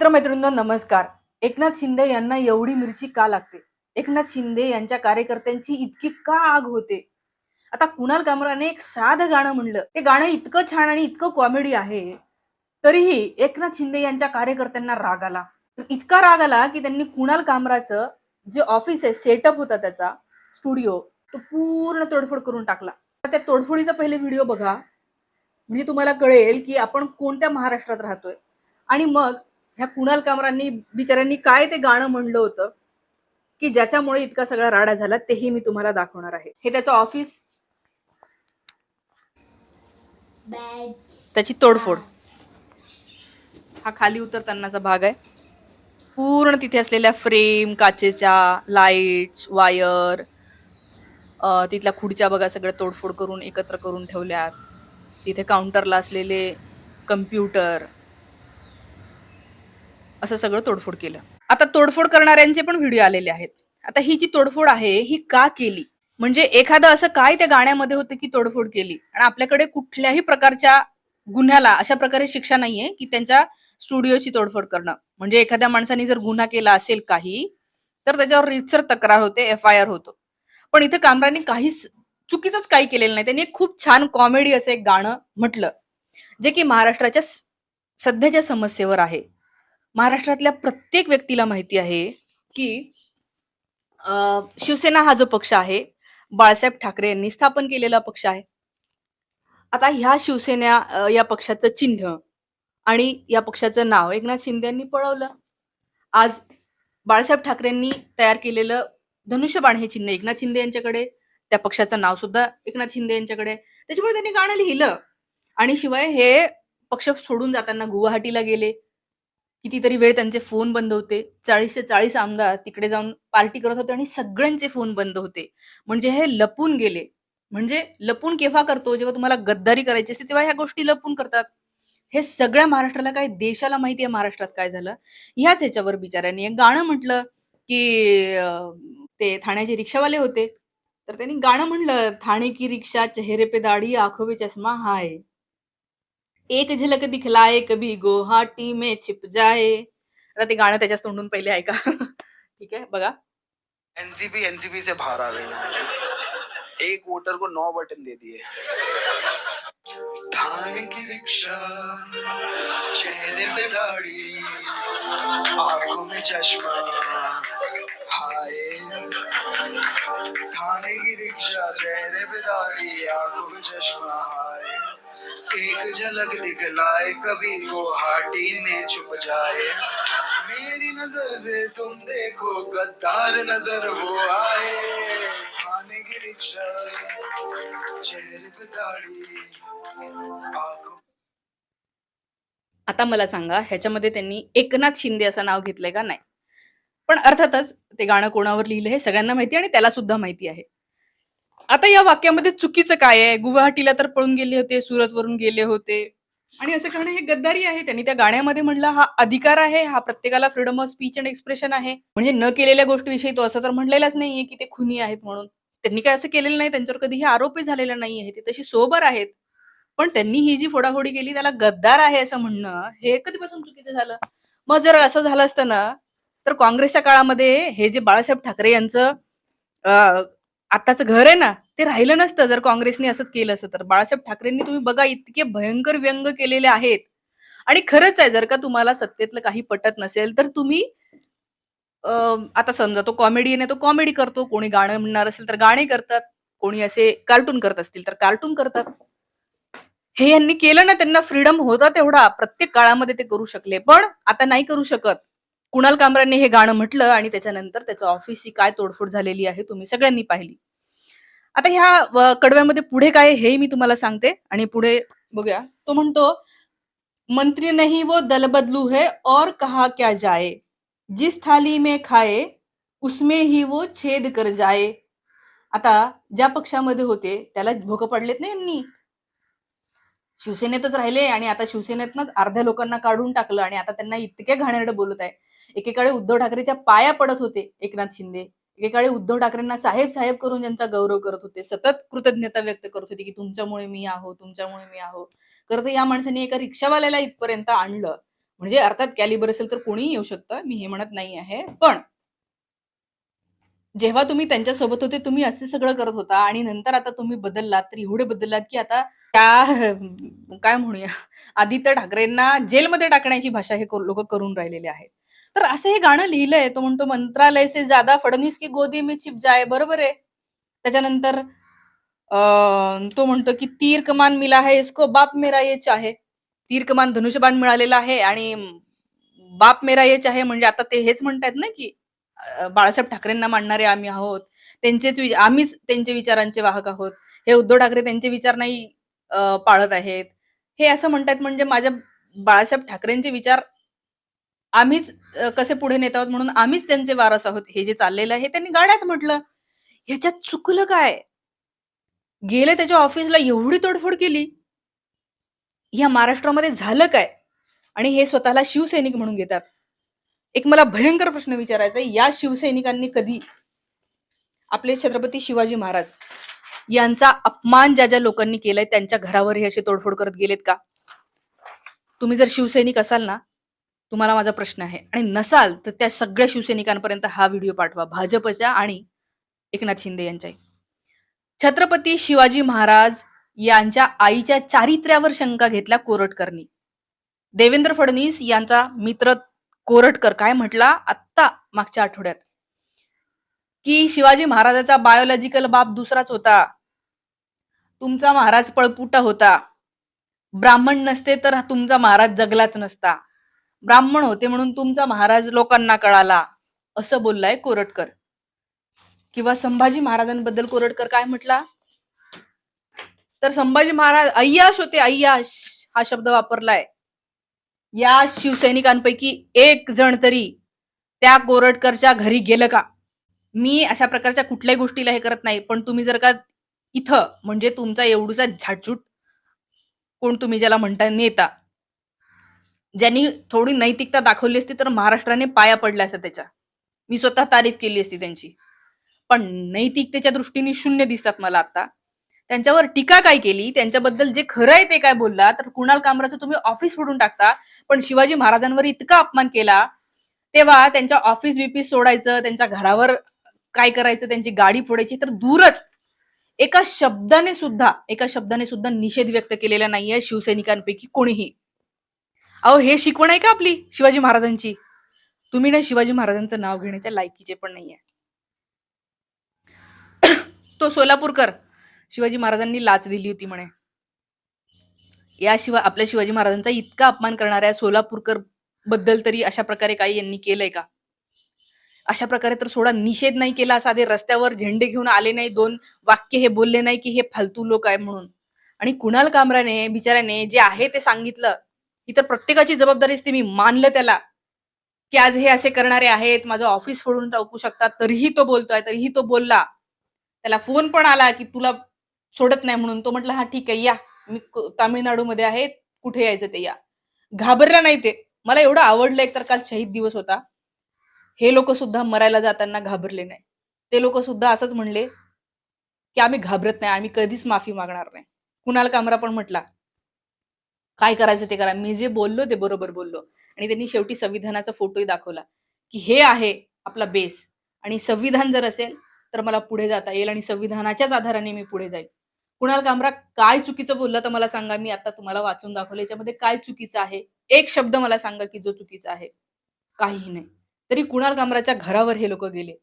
मित्रमैत्रिणींनो नमस्कार. एकनाथ शिंदे यांना एवढी मिरची का लागते? एकनाथ शिंदे यांच्या कार्यकर्त्यांची इतकी का आग होते? आता कुणाल कामराने एक साधं गाणं म्हणलं. ते गाणं इतकं छान आणि इतकं कॉमेडी आहे तरीही एकनाथ शिंदे यांच्या कार्यकर्त्यांना राग आला. इतका राग आला की त्यांनी कुणाल कामराचं जे ऑफिस आहे सेटअप होता त्याचा स्टुडिओ तो पूर्ण तोडफोड करून टाकला. त्या तोडफोडीचा पहिले व्हिडिओ बघा. म्हणजे तुम्हाला कळेल की आपण कोणत्या महाराष्ट्रात राहतोय. आणि मग ह्या कुणाल कामरांनी बिचाऱ्यांनी काय ते गाणं म्हणलं होतं की ज्याच्यामुळे इतका सगळा राडा झाला तेही मी तुम्हाला दाखवणार आहे. हे त्याचं ऑफिस त्याची तोडफोड. हा खाली उतरतानाचा भाग आहे. पूर्ण तिथे असलेल्या फ्रेम काचेच्या लाईट्स वायर तिथल्या खुर्च्या बघा सगळं तोडफोड करून एकत्र करून ठेवल्यात. तिथे काउंटरला असलेले कम्प्युटर असं सगळं तोडफोड केलं. आता तोडफोड करणाऱ्यांचे पण व्हिडिओ आलेले आहेत. आता ही जी तोडफोड आहे ही का केली? म्हणजे एखादं असं काय त्या गाण्यामध्ये होतं की तोडफोड केली? आणि आपल्याकडे कुठल्याही प्रकारच्या गुन्ह्याला अशा प्रकारे शिक्षा नाहीये की त्यांच्या स्टुडिओची तोडफोड करणं. म्हणजे एखाद्या माणसाने जर गुन्हा केला असेल काही तर त्याच्यावर रितसर तक्रार होते एफ आय आर होतो. पण इथे कामराने काहीच चुकीचंच काही केलेलं नाही. त्यांनी एक खूप छान कॉमेडी असं एक गाणं म्हटलं जे की महाराष्ट्राच्या सध्याच्या समस्येवर आहे. महाराष्ट्रातल्या प्रत्येक व्यक्तीला माहिती आहे की शिवसेना हा जो पक्ष आहे बाळासाहेब ठाकरे यांनी स्थापन केलेला पक्ष आहे. आता ह्या शिवसेना या पक्षाचं चिन्ह आणि या पक्षाचं नाव एकनाथ शिंदे यांनी पळवलं. आज बाळासाहेब ठाकरेंनी तयार केलेलं धनुष्यबाण हे चिन्ह एकनाथ शिंदे यांच्याकडे त्या पक्षाचं नाव सुद्धा एकनाथ शिंदे यांच्याकडे. त्याच्यामुळे त्यांनी गाणं लिहिलं. आणि शिवाय हे पक्ष सोडून जाताना गुवाहाटीला गेले कितीतरी वेळ त्यांचे फोन बंद होते. चाळीस ते चाळीस आमदार तिकडे जाऊन पार्टी करत होते आणि सगळ्यांचे फोन बंद होते. म्हणजे हे लपून गेले. म्हणजे लपून केव्हा करतो? जेव्हा तुम्हाला गद्दारी करायची असते तेव्हा ह्या गोष्टी लपून करतात. हे सगळ्या महाराष्ट्राला काय देशाला माहिती आहे महाराष्ट्रात काय झालं? ह्याच ह्याच्यावर बिचाऱ्यांनी एक गाणं म्हटलं की ते ठाण्याचे रिक्षावाले होते. तर त्यांनी गाणं म्हणलं ठाणे की रिक्षा चेहरे पे दाढी आंखों पे चष्मा हाय. एक झलक दिखलाए, कभी गुवाहाटी में छिप जाए। आता ते गाणं त्याच्याच तोंडून पहिले ऐका. ठीक आहे, बघा. एनसीपी एनसीपी से बाहर आ गई। एक वोटर को नौ बटन दे दिए। थाने की रिक्शा, चेहरे पे दाढ़ी, आँखों में चश्मा, हाय। थाने की रिक्शा, चेहरे पे दाढ़ी, आँखों में चश्मा एक झलक दिखलाए कभी गुवाहाटी में छुप जाए। मेरी नजर से तुम देखो गद्दार नजर वो आए। थाने की रिक्शा चेहरे पे दाढ़ी आंखों आता मला सांगा ह्याच्यामध्ये त्यांनी एकनाथ शिंदे असं नाव घेतलंय का? नाही. पण अर्थातच ते गाणं कोणावर लिहिलं हे सगळ्यांना माहिती आणि त्याला सुद्धा माहिती आहे. आता या वाक्यामध्ये चुकीचं काय आहे? गुवाहाटीला तर पळून गेले होते सुरतवरून गेले होते. आणि असं करणं हे गद्दारी आहे. त्यांनी त्या गाण्यामध्ये म्हणला हा अधिकार आहे हा प्रत्येकाला freedom of speech and expression आहे. म्हणजे न केलेल्या गोष्टीविषयी तो असं तर म्हणलेलाच नाहीये की ते खुनी आहेत म्हणून. त्यांनी काय असं केलेलं नाही त्यांच्यावर कधीही आरोपही झालेला नाहीये ते तशी सोबर आहेत. पण त्यांनी ही जी फोडाफोडी केली त्याला गद्दार आहे असं म्हणणं हे कधीपासून चुकीचं झालं? मग जर असं झालं असतं ना तर काँग्रेसच्या काळामध्ये हे जे बाळासाहेब ठाकरे यांचं अं, आत्ताचं घर आहे ना ते राहिलं नसतं जर काँग्रेसने असंच केलं असतं तर. बाळासाहेब ठाकरेंनी तुम्ही बघा इतके भयंकर व्यंग केलेले आहेत. आणि खरंच आहे जर का तुम्हाला सत्तेतलं काही पटत नसेल तर तुम्ही आता समजा तो कॉमेडियन आहे तो कॉमेडी करतो. कोणी गाणं म्हणणार असेल तर गाणे करतात. कोणी असे कार्टून करत असतील तर कार्टून करतात. हे यांनी केलं ना त्यांना फ्रीडम होता तेवढा. प्रत्येक काळामध्ये ते करू शकले. पण आता नाही करू शकत. कुणाल कामरांनी हे गाणं म्हटलं आणि त्याच्यानंतर त्याच्या ऑफिसची काय तोडफोड झालेली आहे तुम्ही सगळ्यांनी पाहिली. आता ह्या कडव्यामध्ये पुढे काय हे मी तुम्हाला सांगते आणि पुढे बघूया. तो म्हणतो मंत्री नहीं वो दल बदलू है और कहा क्या जाए? जिस थाली में खाए उसमें ही वो छेद कर जाए. आता ज्या पक्षामध्ये होते त्याला भोक पडलेत ना यांनी. शिवसेनेतच राहिले आणि आता शिवसेनेतनच अर्ध्या लोकांना काढून टाकलं आणि आता त्यांना इतके घाणेरडं बोलत आहे. एकेकाळी उद्धव ठाकरेच्या पाया पडत होते एकनाथ शिंदे. एकेकाळी उद्धव ठाकरेंना साहेब साहेब करून ज्यांचा गौरव करत होते सतत कृतज्ञता व्यक्त करत होते की तुमच्यामुळे मी आहो तुमच्यामुळे मी आहो. खरं तर या माणसाने एका रिक्षावाल्याला इथपर्यंत आणलं. म्हणजे अर्थात कॅलिबर असेल तर कोणीही येऊ शकतं मी हे म्हणत नाही आहे. पण जेव्हा तुम्ही त्यांच्यासोबत होते तुम्ही असे सगळं करत होता आणि नंतर आता तुम्ही बदललात तर एवढे बदललात की आता त्या काय म्हणूया आदित्य ठाकरेंना जेलमध्ये टाकण्याची भाषा हे लोक करून राहिलेले आहेत. तर असं हे गाणं लिहिलंय. तो म्हणतो मंत्रालय से ज्यादा फडणवीस की गोदी मी चिप जाय बरोबर आहे. त्याच्यानंतर तो म्हणतो की तीर कमान मिला है इसको बाप मेरा ये चाहे. तीर कमान धनुष्यबाण मिळालेला आहे आणि बाप मेरा ये चाहे म्हणजे आता ते हेच म्हणतायत ना की बाळासाहेब ठाकरेंना मांडणारे आम्ही आहोत. त्यांचेच आम्हीच त्यांचे विचारांचे वाहक आहोत. हे उद्धव ठाकरे त्यांचे विचार नाही पाळत आहेत. हे असं म्हणतायत म्हणजे माझ्या बाळासाहेब ठाकरेंचे विचार आम्हीच कसे पुढे नेत आहोत म्हणून आम्हीच त्यांचे वारस आहोत. हे जे चाललेलं आहे त्यांनी गाड्यात म्हटलं ह्याच्यात चुकलं काय? गेले त्याच्या ऑफिसला एवढी तोडफोड केली. या महाराष्ट्रामध्ये झालं काय? आणि हे स्वतःला शिवसैनिक म्हणून घेतात. एक मला भयंकर प्रश्न विचारायचा आहे. या शिवसैनिकांनी कधी आपले छत्रपती शिवाजी महाराज यांचा अपमान ज्या ज्या लोकांनी केलाय त्यांच्या घरावर हे असे तोडफोड करत गेलेत का? तुम्ही जर शिवसैनिक असाल ना तुम्हाला माझा प्रश्न आहे. आणि नसाल तर त्या सगळ्या शिवसैनिकांपर्यंत हा व्हिडिओ पाठवा. भाजपच्या आणि एकनाथ शिंदे यांच्याही. छत्रपती शिवाजी महाराज यांच्या आईच्या चारित्र्यावर शंका घेतल्या कोरटकरनी. देवेंद्र फडणवीस यांचा मित्र कोरटकर काय म्हटला? आत्ता मागच्या आठवड्यात. की शिवाजी महाराजाचा बायोलॉजिकल बाप दुसराच होता. तुमचा महाराज पळपुटा होता. ब्राह्मण नसते तर तुमचा महाराज जगलाच नसता. ब्राह्मण होते म्हणून तुमचा महाराज लोकांना कळाला. असं बोललाय कोरटकर. किंवा संभाजी महाराजांबद्दल कोरटकर काय म्हटला? तर संभाजी महाराज अय्याश होते अय्याश हा शब्द वापरलाय. या शिवसैनिकांपैकी एक जण तरी त्या कोरटकरच्या घरी गेलं का? मी अशा प्रकारच्या कुठल्याही गोष्टीला हे करत नाही पण तुम्ही जर का इथं म्हणजे तुमचा एवढूचा झाटझूट कोण तुम्ही ज्याला म्हणता नेता ज्यांनी थोडी नैतिकता दाखवली असती तर महाराष्ट्राने पाया पडला असता त्याच्या. मी स्वतः तारीफ केली असती त्यांची. पण नैतिकतेच्या दृष्टीने शून्य दिसतात मला आता. त्यांच्यावर टीका काय केली? त्यांच्याबद्दल जे खरं आहे ते काय बोलला? तर कुणाल कामराचं तुम्ही ऑफिस फोडून टाकता. पण शिवाजी महाराजांवर इतका अपमान केला. तेव्हा त्यांच्या ऑफिस बिफिस सोडायचं त्यांच्या घरावर काय करायचं त्यांची गाडी फोडायची तर दूरच एका शब्दाने सुद्धा एका शब्दाने सुद्धा निषेध व्यक्त केलेला नाहीये शिवसैनिकांपैकी कोणीही. अहो हे शिकवण आहे का आपली शिवाजी महाराजांची? तुम्ही ना शिवाजी महाराजांचं नाव घेण्याच्या लायकीचे पण नाहीये. तो सोलापूरकर शिवाजी महाराजांनी लाच दिली होती म्हणे. याशिवाय आपल्या शिवाजी महाराजांचा इतका अपमान करणाऱ्या सोलापूरकरबद्दल तरी अशा प्रकारे काही यांनी केलंय का? अशा प्रकारे तर सोडा निषेध नाही केला साधे रस्त्यावर झेंडे घेऊन आले नाही दोन वाक्य हे बोलले नाही की हे फालतू लोक आहे म्हणून. आणि कुणाल कामराने बिचाऱ्याने जे आहे ते सांगितलं इतर प्रत्येकाची जबाबदारी असते. मी मानलं त्याला की आज हे असे करणारे आहेत. माझं ऑफिस फोडून टाकू शकतात. तरीही तो बोलतोय तरीही तो बोलला. त्याला फोन पण आला की तुला सोडत नाही म्हणून. तो म्हटला हा ठीक आहे या. मी तामिळनाडूमध्ये आहे. कुठे यायचं ते या. घाबरला नाही ते. मला एवढं आवडलं एक तर काल शहीद दिवस होता. हे लोक सुद्धा मरायला जाताना घाबरले नाही. ते लोक सुद्धा असंच म्हणले की आम्ही घाबरत नाही. आम्ही कधीच माफी मागणार नाही. कुणाल कामरा पण म्हटला काय करायचं ते करा. मी जे बोललो ते बरोबर बोललो. आणि त्यांनी शेवटी संविधानाचा फोटोही दाखवला की हे आहे आपला बेस आणि संविधान जर असेल तर मला पुढे जाता येईल आणि संविधानाच्याच आधाराने मी पुढे जाईल कुणाल कामरा काय चुकीचं बोललं तर मला सांगा. मी आता तुम्हाला वाचून दाखवलं. याच्यामध्ये काय चुकीचं आहे? एक शब्द मला सांगा की जो चुकीचा आहे. काहीही नाही. तरी कुणाल कामराच्या घरावर हे लोक गेले.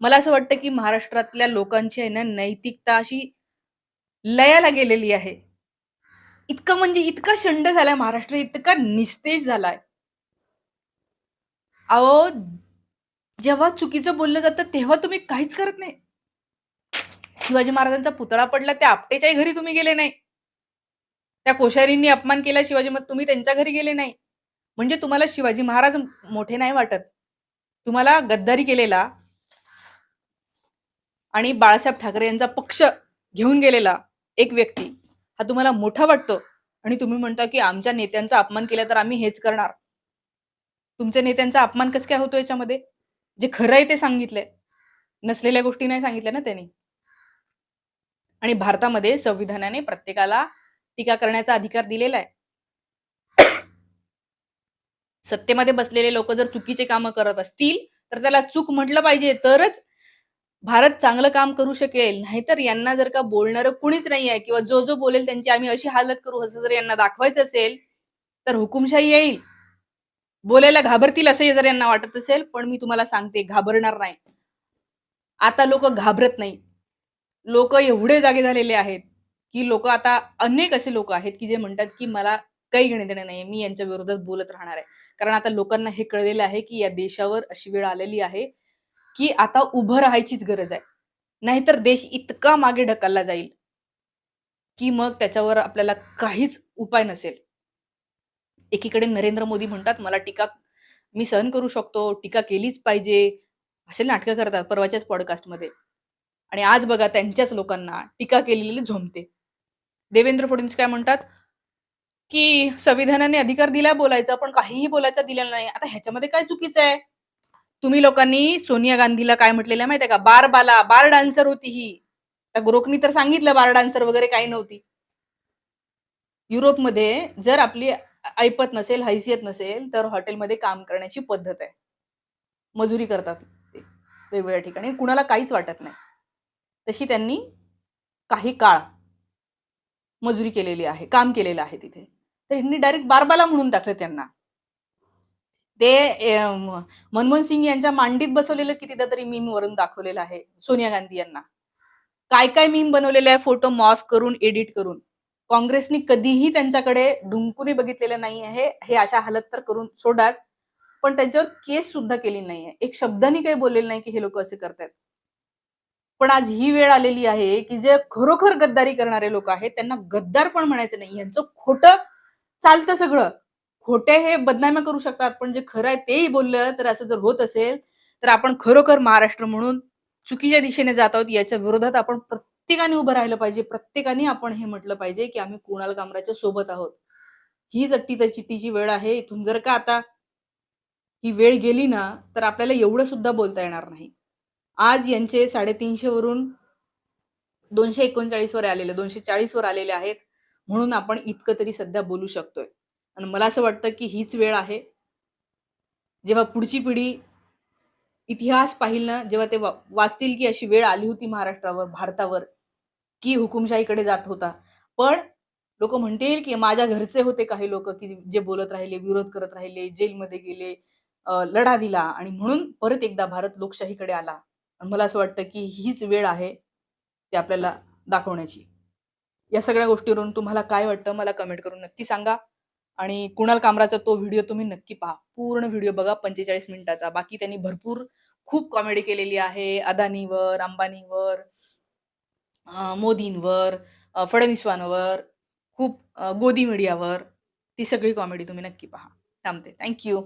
मला असं वाटतं की महाराष्ट्रातल्या लोकांची आहे ना नैतिकता अशी लयाला गेलेली आहे. इतका म्हणजे इतका शंड झालाय महाराष्ट्र इतका निस्तेज झालाय. अहो जेव्हा चुकीचं बोललं जातं तेव्हा तुम्ही काहीच करत नाही. शिवाजी महाराजांचा पुतळा पडला त्या आपटेच्याही घरी तुम्ही गेले नाही. त्या कोश्यारींनी अपमान केला शिवाजी मग तुम्ही त्यांच्या घरी गेले नाही. म्हणजे तुम्हाला शिवाजी महाराज मोठे नाही वाटत. तुम्हाला गद्दारी केलेला आणि बाळासाहेब ठाकरे यांचा पक्ष घेऊन गेलेला एक व्यक्ती. हा तुम्हाला मोठा वाटतो. आणि तुम्ही म्हणता की आमच्या नेत्यांचा अपमान केला तर आम्ही हेच करणार. तुमच्या नेत्यांचा अपमान कसं काय होतो याच्यामध्ये? जे खरं आहे ते सांगितलंय. नसलेल्या गोष्टी नाही सांगितल्या ना त्यांनी. आणि भारतामध्ये संविधानाने प्रत्येकाला टीका करण्याचा अधिकार दिलेला आहे. सत्तेमध्ये बसलेले लोक जर चुकीचे कामं करत असतील तर त्याला चूक म्हटलं पाहिजे तरच भारत चांगलं काम करू शकेल नाहीतर यांना जर का बोलणारं कुणीच नाही आहे किंवा जो जो बोलेल त्यांची आम्ही अशी हालत करू असं जर यांना दाखवायचं असेल तर हुकुमशाही येईल. बोलायला घाबरतील असंही जर यांना वाटत असेल पण मी तुम्हाला सांगते घाबरणार नाही. आता लोक घाबरत नाही. लोक एवढे जागे झालेले आहेत की लोक आता अनेक असे लोक आहेत की जे म्हणतात की मला काही घेणे देणे नाही मी यांच्या विरोधात बोलत राहणार आहे. कारण आता लोकांना हे कळलेलं आहे की या देशावर अशी वेळ आलेली आहे की आता उभं राहायचीच गरज आहे. नाहीतर देश इतका मागे ढकलला जाईल की मग त्याच्यावर आपल्याला काहीच उपाय नसेल. एकीकडे नरेंद्र मोदी म्हणतात मला टीका मी सहन करू शकतो टीका केलीच पाहिजे. असे नाटकं करतात परवाच्याच पॉडकास्टमध्ये. आणि आज बघा त्यांच्याच लोकांना टीका केलेली झोंबते. देवेंद्र फडणवीस काय म्हणतात? की संविधानाने अधिकार दिला बोलायचा पण काहीही बोलायचा दिलेला नाही. आता ह्याच्यामध्ये काय चुकीचं आहे? तुम्ही लोकांनी सोनिया गांधीला काय म्हटलेलं माहितीये का? बार बाला बार डान्सर होती ही. त्या गोरखनी तर सांगितलं बार डान्सर वगैरे काही नव्हती. युरोपमध्ये जर आपली ऐपत नसेल हैसियत नसेल तर हॉटेलमध्ये काम करण्याची पद्धत आहे. मजुरी करतात ते वेगवेगळ्या ठिकाणी. कुणाला काहीच वाटत नाही. तशी त्यांनी काही काळ मजुरी केलेली आहे काम केलेलं आहे तिथे. तर ह्यांनी डायरेक्ट बारबाला म्हणून टाकलं त्यांना. ते मनमोहन सिंग यांच्या मांडीत बसवलेलं कितीदा तरी मीम वरून दाखवलेलं आहे सोनिया गांधी यांना. काय काय मीम बनवलेले आहे फोटो मॉफ करून एडिट करून. काँग्रेसने कधीही त्यांच्याकडे ढुंकूने बघितलेलं नाही आहे हे अशा हालत तर करून सोडाच. पण त्यांच्यावर केस सुद्धा केली नाहीये एक शब्दानी काही बोललेलं नाही की हे लोक असे करतायत. पण आज ही वेळ आलेली आहे की जे खरोखर गद्दारी करणारे लोक आहेत त्यांना गद्दार पण म्हणायचं नाही. यांचं खोटं चालतं सगळं. खोटे हे बदनाम्या करू शकतात पण जे खरं आहे तेही बोललं तर असं जर होत असेल तर आपण खरोखर महाराष्ट्र म्हणून चुकीच्या दिशेने जात आहोत याच्या विरोधात आपण प्रत्येकाने उभं राहिलं पाहिजे प्रत्येकाने आपण हे म्हटलं पाहिजे की आम्ही कुणाल कामराच्या सोबत आहोत. ही जट्टी तर चिट्टीची वेळ आहे इथून जर का आता ही वेळ गेली ना तर आपल्याला एवढं सुद्धा बोलता येणार नाही. आज यांचे साडेतीनशे वरून दोनशे एकोणचाळीस वर आलेले दोनशे चाळीस वर आलेले आहेत म्हणून आपण इतकं तरी सध्या बोलू शकतोय. आणि मला असं वाटतं की हीच वेळ आहे. जेव्हा पुढची पिढी इतिहास पाहिल ना जेव्हा ते वा- वाचतील की अशी वेळ आली होती महाराष्ट्रावर भारतावर की हुकुमशाहीकडे जात होता. पण लोक म्हणतील की माझ्या घरचे होते काही लोक की जे बोलत राहिले विरोध करत राहिले जेलमध्ये गेले लढा दिला आणि म्हणून परत एकदा भारत लोकशाहीकडे आला. आणि मला असं वाटतं की हीच वेळ आहे ते आपल्याला दाखवण्याची. या सगळ्या गोष्टीवरून तुम्हाला काय वाटतं मला कमेंट करून नक्की सांगा. आणि कुणाल कामराचा तो व्हिडिओ तुम्ही नक्की पहा. पूर्ण व्हिडिओ बघा पंचेचाळीस मिनिटाचा. बाकी त्यांनी भरपूर खूप कॉमेडी केलेली आहे. अदानीवर अंबानीवर मोदींवर फडणवीसांवर खूप गोदी मीडियावर ती सगळी कॉमेडी तुम्ही नक्की पहा. थांबते. थँक्यू